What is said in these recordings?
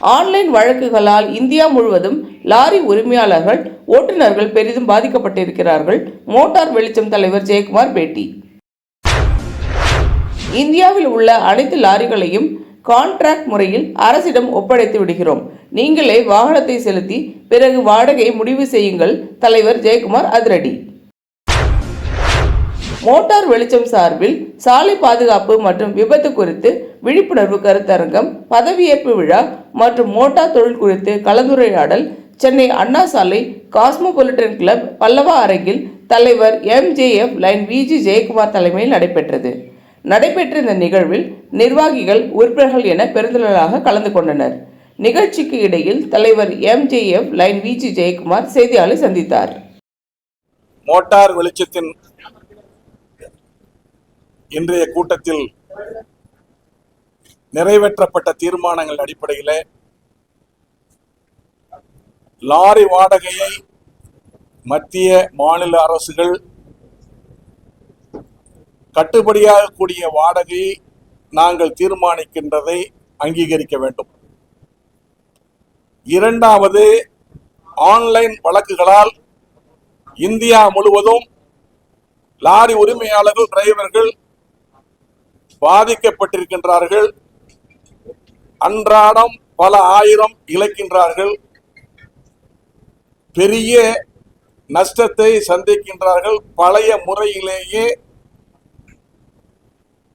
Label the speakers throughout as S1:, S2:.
S1: Online வழக்குகளால் India முழுவதும் lorry உரிமையாளர்கள் ஓட்டுநர்கள் பெரிதும் பாதிக்கப்பட்டிருக்கிறார்கள். மோட்டார் வெளிச்சம் தலைவர் ஜெயக்குமார் பேட்டி. இந்தியாவில் உள்ள அனைத்து லாரிகளையும் கான்ட்ராக்ட் முறையில் அரசிடம் ஒப்படைத்து விடுகிறோம். நீங்களே வாகனத்தை செலுத்தி பிறகு வாடகையை முடிவு செய்யுங்கள் தலைவர் ஜெயக்குமார் அதிரடி. மோட்டார் வெளிச்சம் சார்பில் சாலை பாதுகாப்பு மற்றும் விபத்து குறித்து விழிப்புணர்வு கருத்தரங்கம் பதவியேற்பு விழா மற்றும் மோட்டார் தொழில் குறித்து கலந்துரையாடல் சென்னை அண்ணா சாலை காஸ்மோபாலிட்டன் கிளப் பல்லவா அரங்கில் தலைவர் எம்ஜேஎஃப் லைன் விஜி ஜெயக்குமார் தலைமையில் நடைபெற்றது. நடைபெற்ற இந்த நிகழ்வில் நிர்வாகிகள் உறுப்பினர்கள் என பெருந்திரளாக கலந்து கொண்டனர். நிகழ்ச்சிக்கு இடையில் தலைவர் எம்ஜேஎஃப் லைன் விஜி ஜெயக்குமார் செய்தியாளரை சந்தித்தார்.
S2: மோட்டார் வெளிச்சத்தின் இன்றைய கூட்டத்தில் நிறைவேற்றப்பட்ட தீர்மானங்கள் அடிப்படையில் லாரி வாடகையை மத்திய மாநில அரசுகள் கட்டுப்படியாகக்கூடிய வாடகையை நாங்கள் தீர்மானிக்கின்றதை அங்கீகரிக்க வேண்டும். இரண்டாவது ஆன்லைன் வழக்குகளால் இந்தியா முழுவதும் லாரி உரிமையாளர்கள் டிரைவர்கள் பாதிக்கப்பட்டிருக்கின்றார்கள். அன்றாடம் பல ஆயிரம் இழக்கின்றார்கள். பெரிய நஷ்டத்தை சந்திக்கின்றார்கள். பழைய முறையிலேயே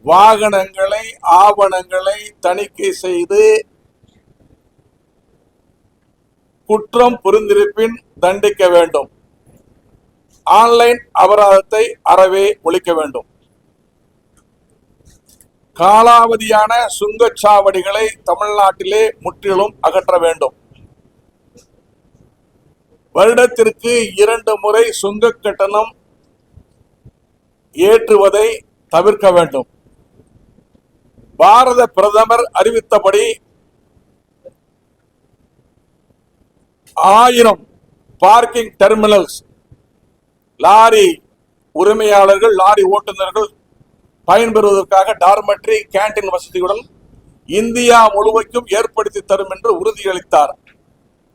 S2: வாகனங்களை ஆவணங்களை தணிக்கை செய்து குற்றம் புரிந்திருப்பின் தண்டிக்க வேண்டும். ஆன்லைன் அபராதத்தை அறவே ஒழிக்க வேண்டும். காலாவதியான சுங்கச்சாவடிகளை தமிழ்நாட்டிலே முற்றிலும் அகற்ற வேண்டும். வருடத்திற்கு இரண்டு முறை சுங்க கட்டணம் ஏற்றுவதை தவிர்க்க வேண்டும். பாரத பிரதமர் அறிவித்தபடி ஆயிரம் பார்க்கிங் டெர்மினல்ஸ் லாரி உரிமையாளர்கள் லாரி ஓட்டுநர்கள் பயன்பெறுவதற்காக டார்மெட்ரி கேண்டீன் வசதியுடன் இந்தியா முழுவதும் ஏற்படுத்தி தரும் என்று உறுதியளித்தார்.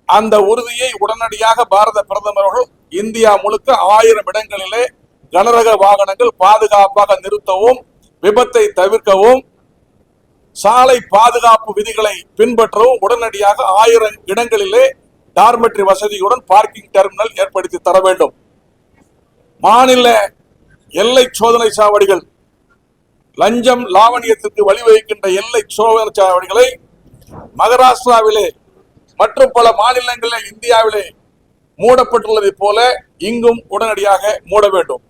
S2: அந்த உறுதியை உடனடியாக பாரத பிரதமர்கள் இந்தியா முழுக்க ஆயிரம் இடங்களிலே கனரக வாகனங்கள் பாதுகாப்பாக நிறுத்தவும் விபத்தை தவிர்க்கவும் சாலை பாதுகாப்பு விதிகளை பின்பற்றவும் உடனடியாக ஆயிரம் இடங்களிலே டார்மெட்ரி வசதியுடன் பார்க்கிங் டெர்மினல் ஏற்படுத்தி தர வேண்டும். மாநில எல்லை சோதனை சாவடிகள் லஞ்சம் லாவணியத்திற்கு வழிவகுக்கின்ற எல்லை சோதனை சாவடிகளை மகாராஷ்டிராவிலே மற்றும் பல மாநிலங்களில் இந்தியாவிலே மூடப்பட்டுள்ளதைப் போல இங்கும் உடனடியாக மூட வேண்டும்.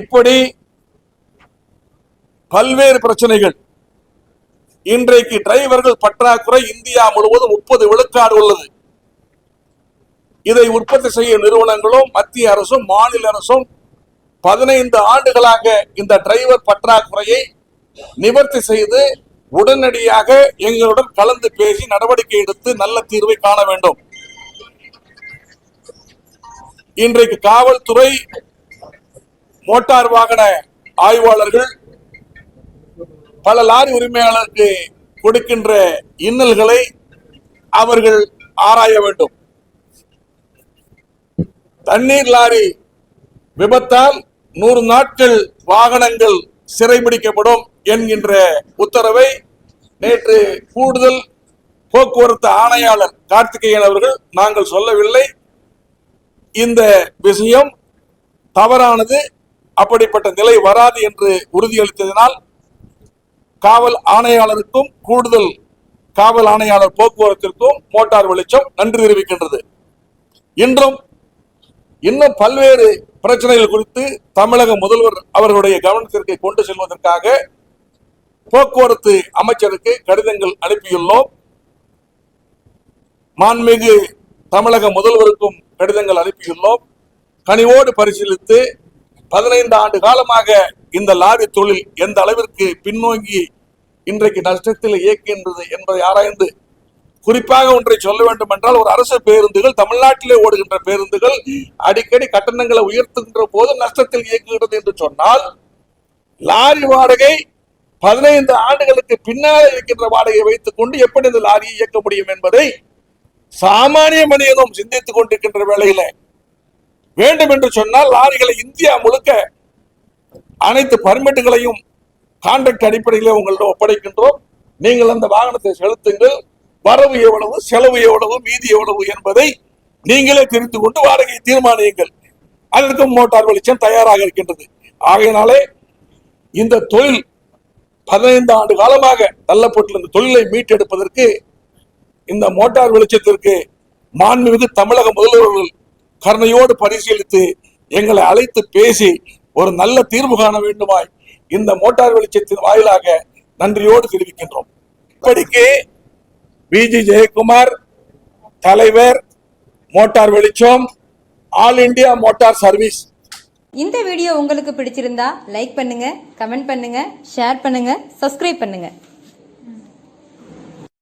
S2: இப்படி பல்வேறு பிரச்சனைகள். இன்றைக்கு டிரைவர்கள் பற்றாக்குறை இந்தியா முழுவதும் முப்பது விழுக்காடு உள்ளது. இதை உற்பத்தி செய்யும் நிறுவனங்களும் மத்திய அரசும் மாநில அரசும் பதினைந்து ஆண்டுகளாக இந்த டிரைவர் பற்றாக்குறையை நிவர்த்தி செய்து உடனடியாக எங்களுடன் கலந்து பேசி நடவடிக்கை எடுத்து நல்ல தீர்வை காண வேண்டும். இன்றைக்கு காவல்துறை மோட்டார் வாகன ஆய்வாளர்கள் பல லாரி உரிமையாளருக்கு கொடுக்கின்ற இன்னல்களை அவர்கள் ஆராய வேண்டும். தண்ணீர் லாரி விபத்தால் நூறு நாட்கள் வாகனங்கள் சிறைபிடிக்கப்படும் என்கின்ற உத்தரவை நேற்று கூடுதல் போக்குவரத்து ஆணையாளர் கார்த்திகேயன் அவர்கள் நாங்கள் சொல்லவில்லை. இந்த விஷயம் தவறானது அப்படிப்பட்ட நிலை வராது என்று உறுதியளித்ததினால் காவல் ஆணையாளருக்கும் கூடுதல் காவல் ஆணையாளர் போக்குவரத்திற்கும் மோட்டார் வெளிச்சம் நன்றி தெரிவிக்கின்றது. இன்றும் இன்னும் பல்வேறு பிரச்சனைகள் குறித்து தமிழக முதல்வர் அவர்களுடைய கவனத்திற்கு கொண்டு செல்வதற்காக போக்குவரத்து அமைச்சருக்கு கடிதங்கள் அனுப்பியுள்ளோம். மான்மிகு தமிழக முதல்வருக்கும் கடிதங்கள் அனுப்பியுள்ளோம். கனிவோடு பரிசீலித்து பதினைந்து ஆண்டு காலமாக இந்த லாரி தொழில் எந்த அளவிற்கு பின்னோங்கி இன்றைக்கு நஷ்டத்தில் இயக்குகின்றது என்பதை ஆராய்ந்து குறிப்பாக ஒன்றை சொல்ல வேண்டும் என்றால் ஒரு அரசு பேருந்துகள் தமிழ்நாட்டிலே ஓடுகின்ற பேருந்துகள் அடிக்கடி கட்டணங்களை உயர்த்துகின்ற போது நஷ்டத்தில் இயக்குகிறது என்று சொன்னால் லாரி வாடகை பதினைந்து ஆண்டுகளுக்கு பின்னால் இருக்கின்ற வாடகையை வைத்துக் கொண்டு எப்படி இந்த லாரியை இயக்க முடியும் என்பதை சாமானிய மனிதனும் சிந்தித்துக் கொண்டிருக்கின்ற வேளையில வேண்டும் என்று சொன்னால் லாரிகளை இந்தியா முழுக்க அனைத்து பர்மிட்டுகளையும் கான்ட்ராக்ட் அடிப்படையில் உங்களிடம் ஒப்படைக்கின்றோம். நீங்கள் அந்த வாகனத்தை செலுத்துங்கள். வரவு எவ்வளவு செலவு எவ்வளவு மீதி எவ்வளவு என்பதை நீங்களே தெரிந்து கொண்டு வாடகையை தீர்மானியுங்கள். அதற்கு மோட்டார் வெளிச்சம் தயாராக இருக்கின்றது. ஆகையினாலே இந்த தொழில் பதினைந்து ஆண்டு காலமாக தள்ளப்பட்டுள்ள தொழிலை மீட்டெடுப்பதற்கு இந்த மோட்டார் வெளிச்சத்திற்கு மாண்புமிகு தமிழக முதல்வர்கள் கருணையோடு பரிசீலித்து எங்களை அழைத்து பேசி ஒரு நல்ல தீர்வு காண வேண்டுமாய் இந்த மோட்டார் வெளிச்சத்தின் வாயிலாக நன்றியோடு தெரிவிக்கின்றோம். இப்படிக்கு பிஜி ஜெயக்குமார் தலைவர் மோட்டார் வெளிச்சம் ஆல் இந்தியா மோட்டார் சர்வீஸ்.
S3: இந்த வீடியோ உங்களுக்கு பிடிச்சிருந்தா லைக் பண்ணுங்க கமெண்ட் பண்ணுங்க ஷேர் பண்ணுங்க சப்ஸ்கிரைப் பண்ணுங்க.